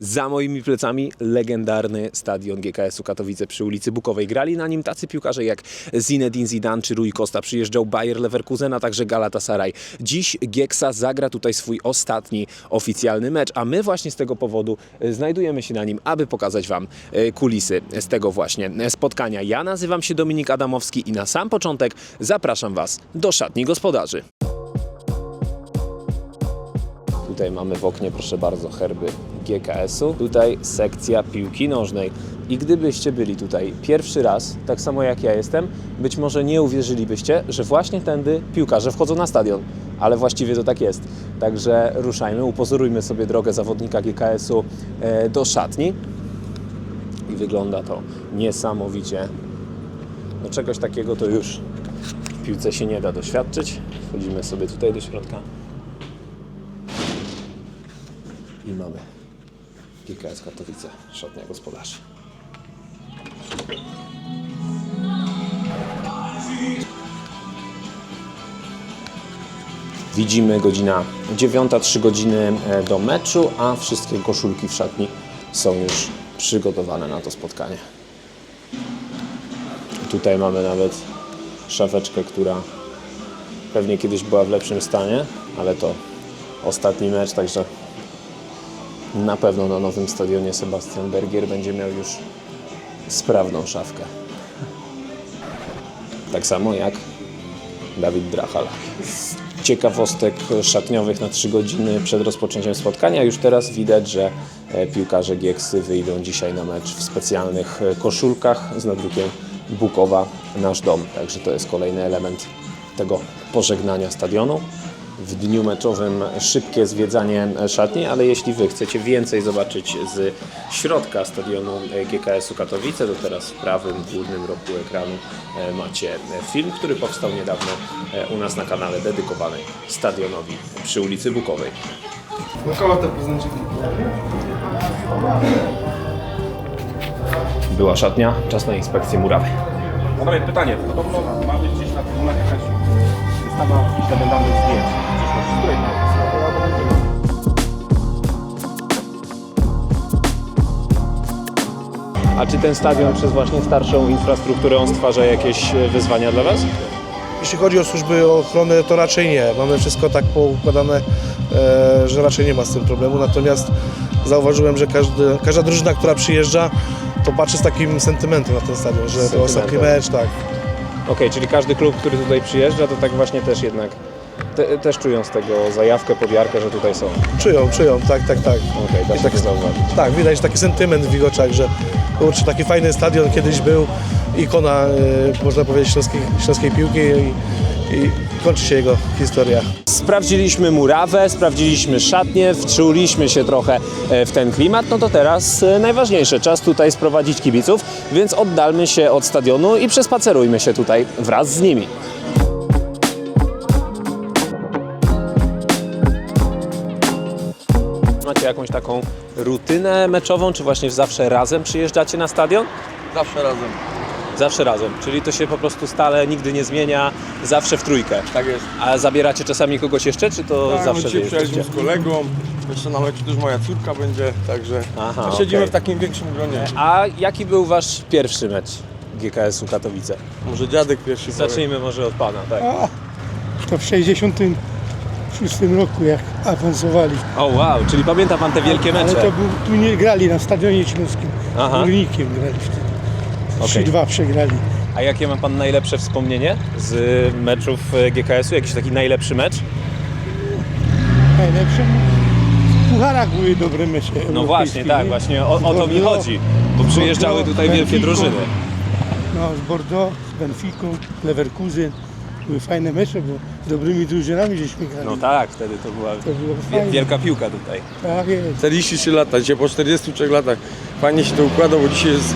Za moimi plecami legendarny stadion GKS-u Katowice przy ulicy Bukowej. Grali na nim tacy piłkarze jak Zinedine Zidane czy Rui Costa. Przyjeżdżał Bayer Leverkusen, a także Galatasaray. Dziś Gieksa zagra tutaj swój ostatni oficjalny mecz, a my właśnie z tego powodu e, znajdujemy się na nim, aby pokazać Wam e, kulisy z tego właśnie spotkania. Ja nazywam się Dominik Adamowski i na sam początek zapraszam Was do szatni gospodarzy. Tutaj mamy w oknie, proszę bardzo, herby GKS-u. Tutaj sekcja piłki nożnej. I gdybyście byli tutaj pierwszy raz, tak samo jak ja jestem, być może nie uwierzylibyście, że właśnie tędy piłkarze wchodzą na stadion. Ale właściwie to tak jest. Także ruszajmy, upozorujmy sobie drogę zawodnika GKS-u e, do szatni. I wygląda to niesamowicie. No czegoś takiego to już w piłce się nie da doświadczyć. Wchodzimy sobie tutaj do środka. I mamy GKS Katowice, szatnia gospodarzy. Widzimy godzina 9, 3 godziny e, do meczu, a wszystkie koszulki w szatni są już przygotowane na to spotkanie. Tutaj mamy nawet szafeczkę, która pewnie kiedyś była w lepszym stanie, ale to ostatni mecz, także na pewno na nowym stadionie Sebastian Bergier będzie miał już sprawną szafkę. Tak samo jak Dawid Drachal. Z ciekawostek szatniowych na 3 godziny przed rozpoczęciem spotkania już teraz widać, że e, piłkarze Gieksy wyjdą dzisiaj na mecz w specjalnych e, koszulkach z nadrukiem Bukowa Nasz Dom. Także to jest kolejny element tego pożegnania stadionu w dniu meczowym szybkie zwiedzanie szatni, ale jeśli Wy chcecie więcej zobaczyć z środka stadionu GKS-u Katowice, to teraz w prawym górnym rogu ekranu e, macie film, który powstał niedawno e, u nas na kanale dedykowanej stadionowi przy ulicy Bukowej. Koło te poznaczyki. Była szatnia, czas na inspekcję murawy. Panowie, pytanie. Podobno ma być gdzieś na trybunach jakaś wystawa jakichś legendarnych zdjęć. A czy ten stadion przez właśnie starszą infrastrukturę on stwarza jakieś e, wyzwania dla Was? Jeśli chodzi o służby ochrony, to raczej nie. Mamy wszystko tak poukładane, e, że raczej nie ma z tym problemu. Natomiast zauważyłem, że każdy, każda drużyna, która przyjeżdża, to patrzy z takim sentymentem na ten stadion, że to ostatni mecz, tak. Okej, czyli każdy klub, który tutaj przyjeżdża, to tak właśnie też jednak te, też czują z tego zajawkę, podjarkę, że tutaj są. Czują, czują, tak, tak, tak. Okej, da I się tak- zauważyć. Tak, widać taki sentyment w ich oczach, że kurczę, taki fajny stadion kiedyś był, ikona, e, można powiedzieć, śląskiej, śląskiej piłki i, i kończy się jego historia. Sprawdziliśmy murawę, sprawdziliśmy szatnię, wczuliśmy się trochę e, w ten klimat, no to teraz e, najważniejsze, czas tutaj sprowadzić kibiców, więc oddalmy się od stadionu i przespacerujmy się tutaj wraz z nimi. Jakąś taką rutynę meczową, czy właśnie zawsze razem przyjeżdżacie na stadion? Zawsze razem. Zawsze razem, czyli to się po prostu stale nigdy nie zmienia, zawsze w trójkę. Tak jest. A zabieracie czasami kogoś jeszcze, czy to Tak, zawsze dzisiaj wy jesteście? przyjechaliśmy z kolegą. Jeszcze na meczu też moja córka będzie, także Aha, no, siedzimy okej. w takim większym gronie. A jaki był wasz pierwszy mecz GKS-u Katowice? Może dziadek pierwszy powie. Zacznijmy może od pana, tak. To w 66 roku jak awansowali. O wow, czyli pamięta pan te wielkie Ale mecze? to był, tu nie grali na stadionie śląskim. Aha. Górnikiem grali wtedy. Okej. 3-2 przegrali. A jakie ma pan najlepsze wspomnienie z meczów e, GKS-u? Jakiś taki najlepszy mecz? Najlepsze. W pucharach były dobre mecze. No europejskie, właśnie, tak, nie? właśnie o, o to mi Bordeaux, chodzi. Bo przyjeżdżały Bordeaux, tutaj wielkie Benfica. drużyny. No z Bordeaux, z Benficą, Leverkusen. Były fajne mecze, bo z dobrymi drużynami żeśmy grali. No tak, wtedy to była To było wielka piłka tutaj. Tak jest. 43 lata, dzisiaj po 43 latach. Fajnie się to układa, bo dzisiaj jest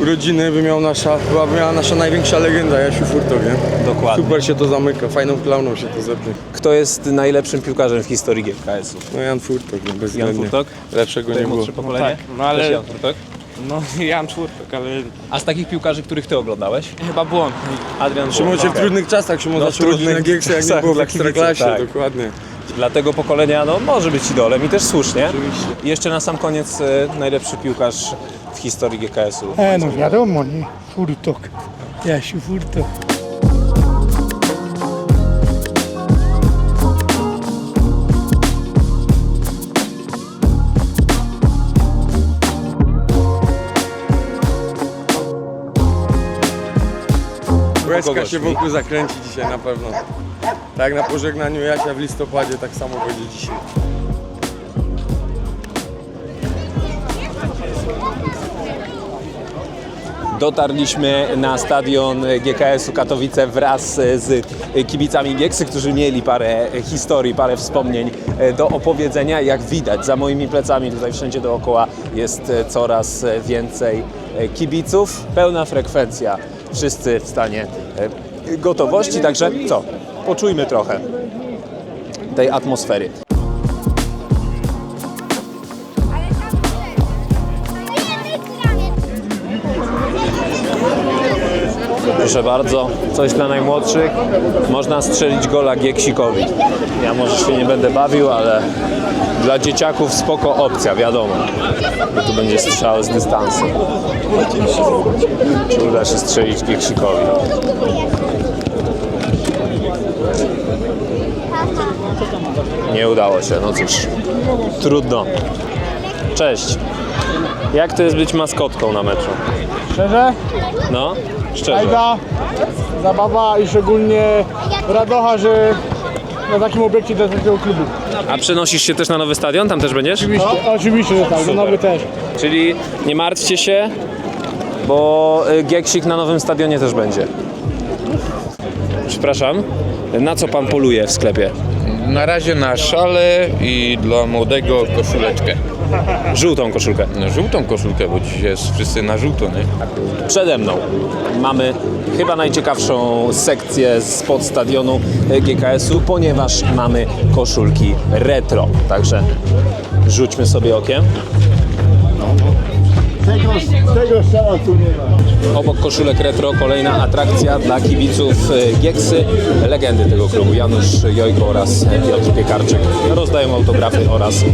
urodziny, by miał nasza, była miała nasza największa legenda, Jasiu Furtok, nie? Dokładnie. Super się to zamyka, fajną klauną się to zepnie. Kto jest najlepszym piłkarzem w historii GKS-u? No Jan Furtok, no Jan bezwzględnie. Furtok? Lepszego nie było. Najmłodsze pokolenie? tak, no ale- Też Jan Furtok? No, Jan Czwórtek, ale A z takich piłkarzy, których ty oglądałeś? chyba błąd. Adrian Szymon się w Okej. trudnych czasach, Szymon No, w zaczął trudnych na Gieksie, jak nie czasach było w dla kibiców, Ekstraklasie, tak. dokładnie. Dla tego pokolenia no, może być idolem i też słusznie. I jeszcze na sam koniec e, najlepszy piłkarz w historii GKS-u. E, no wiadomo, nie? Furtok. Jasiu Furtok. Kogoś się wokół zakręci dzisiaj na pewno. Tak na pożegnaniu Jasia w listopadzie, tak samo będzie dzisiaj. Dotarliśmy na stadion GKS-u Katowice wraz z kibicami Gieksy, którzy mieli parę historii, parę wspomnień do opowiedzenia. Jak widać, za moimi plecami tutaj wszędzie dookoła jest coraz więcej kibiców. Pełna frekwencja, wszyscy w stanie gotowości, także co? Poczujmy trochę tej atmosfery. Proszę bardzo, coś dla najmłodszych. Można strzelić gola Gieksikowi. Ja może się nie będę bawił, ale dla dzieciaków spoko opcja, wiadomo. I tu będzie strzał z dystansu. Czy uda się strzelić Gieksikowi? Nie udało się, no cóż. Trudno. Cześć. Jak to jest być maskotką na meczu? Szczerze? No, szczerze. Fajna zabawa i szczególnie radocha, że na takim obiekcie dla takiego klubu. A przenosisz się też na nowy stadion? Tam też będziesz? Oczywiście, oczywiście że tak, no Super. nowy też. Czyli nie martwcie się, bo y, Gieksik na nowym stadionie też będzie. Przepraszam, na co pan poluje w sklepie? Na razie na szale i dla młodego koszuleczkę. Żółtą koszulkę. No, żółtą koszulkę, bo dzisiaj jest wszyscy na żółto, nie? Przede mną mamy chyba najciekawszą sekcję spod stadionu GKS-u, ponieważ mamy koszulki retro. Także rzućmy sobie okiem. Obok koszulek retro kolejna atrakcja dla kibiców e, Gieksy, legendy tego klubu Janusz Jojko oraz Piotr Piekarczyk rozdają autografy oraz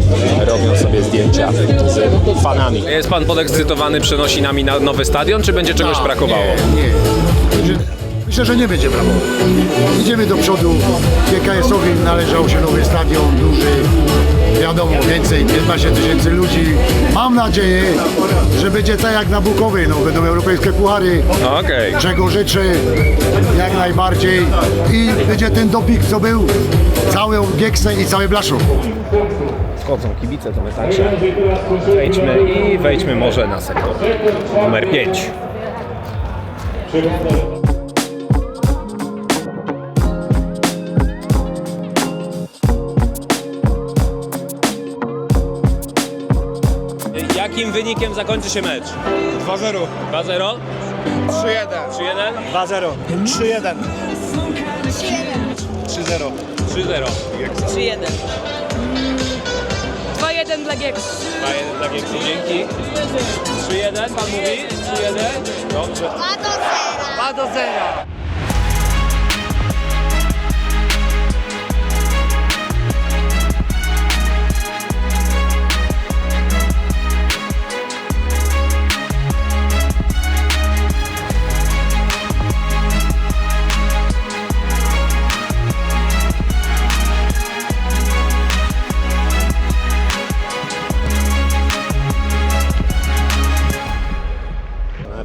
robią sobie zdjęcia z fanami. Jest pan podekscytowany przenosinami na nowy stadion, czy będzie czegoś brakowało? Nie, nie. Myślę, że nie będzie brawo. Idziemy do przodu. GKS-owi należał się nowy stadion, duży. Wiadomo, więcej, 15 tysięcy ludzi. Mam nadzieję, że będzie tak jak na Bukowie. No, będą europejskie puchary, Okej. czego życzę jak najbardziej. I będzie ten doping, co był, całą Gieksę i całe Blaszów. Wchodzą kibice, to my także wejdźmy i wejdźmy może na sektor numer 5. Jakim wynikiem zakończy się mecz? 2-0. 2-0? 3-1. 3-1? 2-0. 3-1. 3-0. 3-0. 3-1. 2-1 dla Gieks. 2-1 dla Giepsu, dzięki. 3-1 pan mówi? 3-1? Dobrze. 2 do 0. Na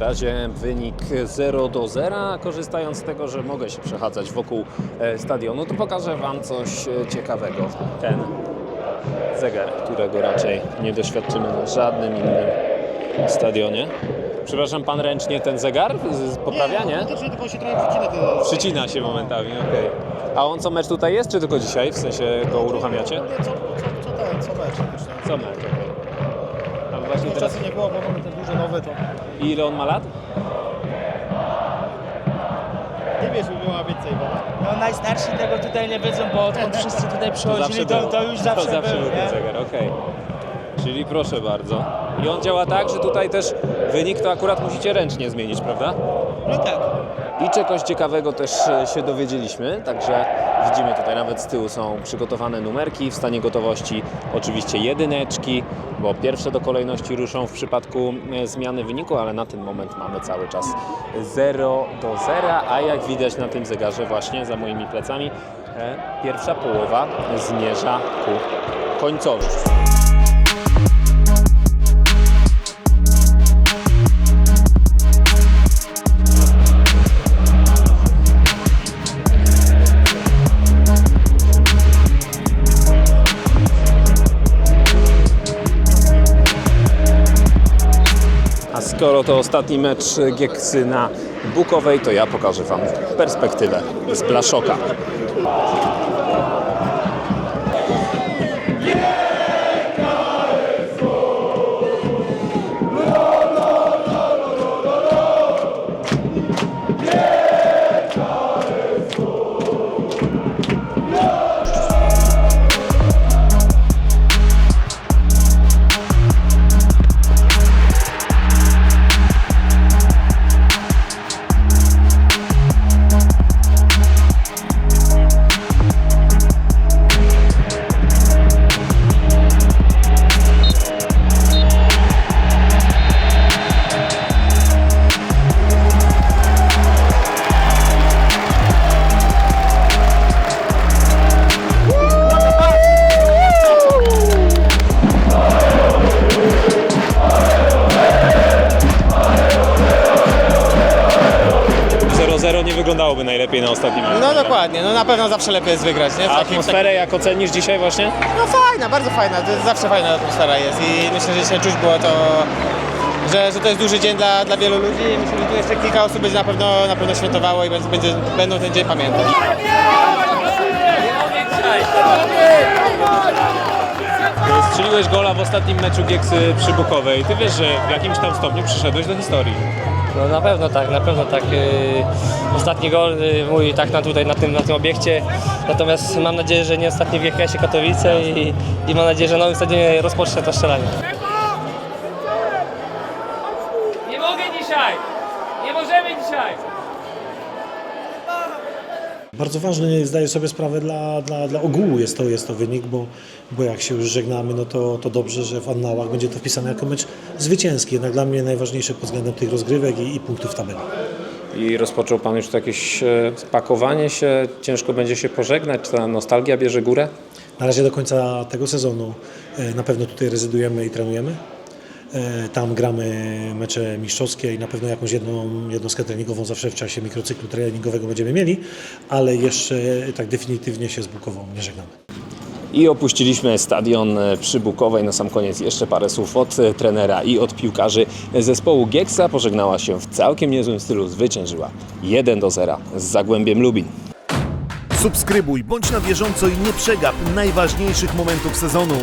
razie wynik 0 do 0. Korzystając z tego, że mogę się przechadzać wokół e, stadionu, to pokażę Wam coś e, ciekawego. Ten zegar, którego raczej nie doświadczymy na żadnym innym stadionie. Przepraszam, pan ręcznie ten zegar z- z- poprawia, nie? To tylko się trochę przycina to. Przycina się momentami, okej. A on co mecz tutaj jest, czy tylko dzisiaj? W sensie go uruchamiacie? Co, co, co, ten, co mecz? Co mecz, właśnie teraz... Czasu nie było, bo mamy te duże nowe, to I ile on ma lat? nie wiesz, by miała więcej, bo... No najstarsi tego tutaj nie wiedzą, bo odkąd wszyscy tutaj przychodzili, to, to już zawsze, to zawsze był, był ten zegar, okej. Czyli proszę bardzo. I on działa tak, że tutaj też wynik to akurat musicie ręcznie zmienić, prawda? No tak. I czegoś ciekawego też e, się dowiedzieliśmy, także widzimy tutaj nawet z tyłu są przygotowane numerki w stanie gotowości, oczywiście jedyneczki, bo pierwsze do kolejności ruszą w przypadku e, zmiany wyniku, ale na ten moment mamy cały czas 0 do 0, a jak widać na tym zegarze właśnie za moimi plecami, e, pierwsza połowa zmierza ku końcowi. Skoro to ostatni mecz Gieksy na Bukowej, to ja pokażę Wam perspektywę z Blaszoka. Nie wyglądałoby najlepiej na ostatnim meczu. No dokładnie, no na pewno zawsze lepiej jest wygrać, nie? W A takim- atmosferę jak ocenisz dzisiaj właśnie? No fajna, bardzo fajna, to jest zawsze fajna atmosfera jest i myślę, że dzisiaj czuć było to, że, że to jest duży dzień dla, dla wielu ludzi i myślę, że tu jeszcze kilka osób będzie na pewno, na pewno świętowało i będzie, będzie, będą ten dzień pamiętać. Strzeliłeś gola w ostatnim meczu Gieksy przy Bukowej. Ty wiesz, że w jakimś tam stopniu przyszedłeś do historii. No na pewno tak, na pewno tak. Yy, Ostatni gol yy, mój tak na tutaj, na tym, na tym obiekcie. Natomiast mam nadzieję, że nie ostatni w GKS-ie Katowice i, i mam nadzieję, że na nowym stadionie rozpocznę to strzelanie. Nie mogę dzisiaj! Nie możemy dzisiaj! Bardzo ważny, zdaję sobie sprawę, dla, dla, dla ogółu jest to, jest to wynik, bo, bo jak się już żegnamy, no to, to dobrze, że w annałach będzie to wpisane jako mecz zwycięski. Jednak dla mnie najważniejsze pod względem tych rozgrywek i, i punktów tabeli. I rozpoczął Pan już jakieś e, spakowanie się, ciężko będzie się pożegnać, czy ta nostalgia bierze górę? Na razie do końca tego sezonu e, na pewno tutaj rezydujemy i trenujemy. E, Tam gramy mecze mistrzowskie i na pewno jakąś jedną jednostkę treningową zawsze w czasie mikrocyklu treningowego będziemy mieli, ale jeszcze tak definitywnie się z Bukową nie żegnamy. I opuściliśmy stadion e, przy Bukowej. Na sam koniec jeszcze parę słów od e, trenera i od piłkarzy zespołu Gieksa. Pożegnała się w całkiem niezłym stylu, zwyciężyła 1 do 0 z Zagłębiem Lubin. Subskrybuj, bądź na bieżąco i nie przegap najważniejszych momentów sezonu.